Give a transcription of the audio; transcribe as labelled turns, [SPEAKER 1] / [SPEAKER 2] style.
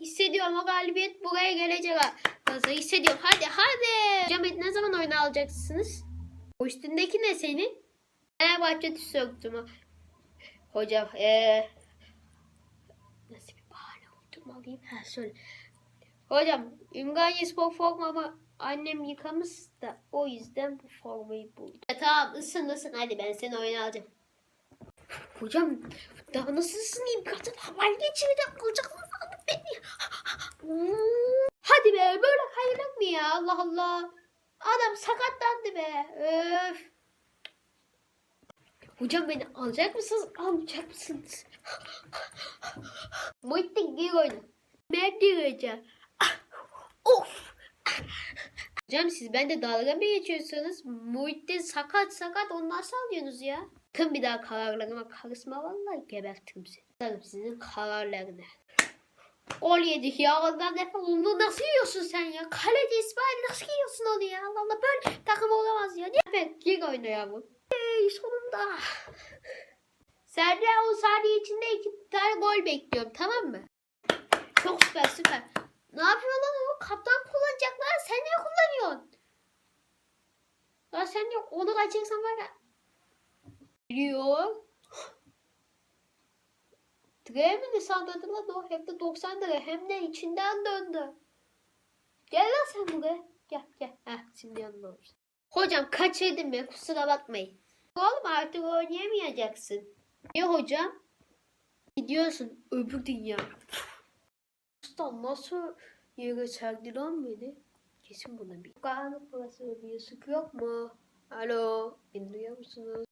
[SPEAKER 1] hissediyorum o galibiyet buraya gelecek. Hazır hissediyorum. Hadi hadi. Hocam ne zaman oyunu alacaksınız? O üstündeki ne senin? Fenerbahçe tişörtümü. Hocam eee nasıl bir bahane uydurmalıyım? Ha söyle. Hocam Ümraniye Spor formamı annem yıkamış da o yüzden bu formayı buldum. Ya, tamam ısın ısın hadi ben seni oyuna alacağım. Hocam daha nasıl ısınayım? Kadın havayı geçirdi. Alacaklar beni. Hadi be böyle kayılır mı Allah Allah. Adam sakatlandı be. Öf. Hocam beni alacak mısınız? Almayacak mısınız? Muhittin gir oyna. Ben gireceğim. Of. Hocam siz bende dalga mı geçiyorsunuz? Muhittin sakat sakat onu nasıl alıyorsunuz ya? Kın bir daha kararlarıma karışma vallahi gebertirim seni. Sarım sizin kararlarını. Gol yedik ya ondan defol. Onu nasıl yiyorsun sen ya? Kaleci İsmail nasıl yiyorsun onu ya? Allah Allah böyle takım olamaz ya. Evet gir oyna yavrum. Hey sonunda. Serdar o saniye içinde iki tane gol bekliyorum tamam mı? Çok süper süper. Ne yapıyor lan o? Kaptan kullanacaklar. Sen niye kullanıyorsun? Ya sen yok. Onu kaçırsan var ya. Geliyor. Dremini sandırdı lan o. Hem de 90 lira. Hem de içinden döndü. Gel lan sen buraya. Gel gel. Heh şimdi yanında olursun. Hocam kaçırdım ya kusura bakmayın. Oğlum artık oynayamayacaksın. Niye hocam? Gidiyorsun öbür dünya. Usta nasıl yere serdi lan beni? Kesin buna bir. Karanlık burası bir ışık yok mu? Alo, beni duyuyor musunuz?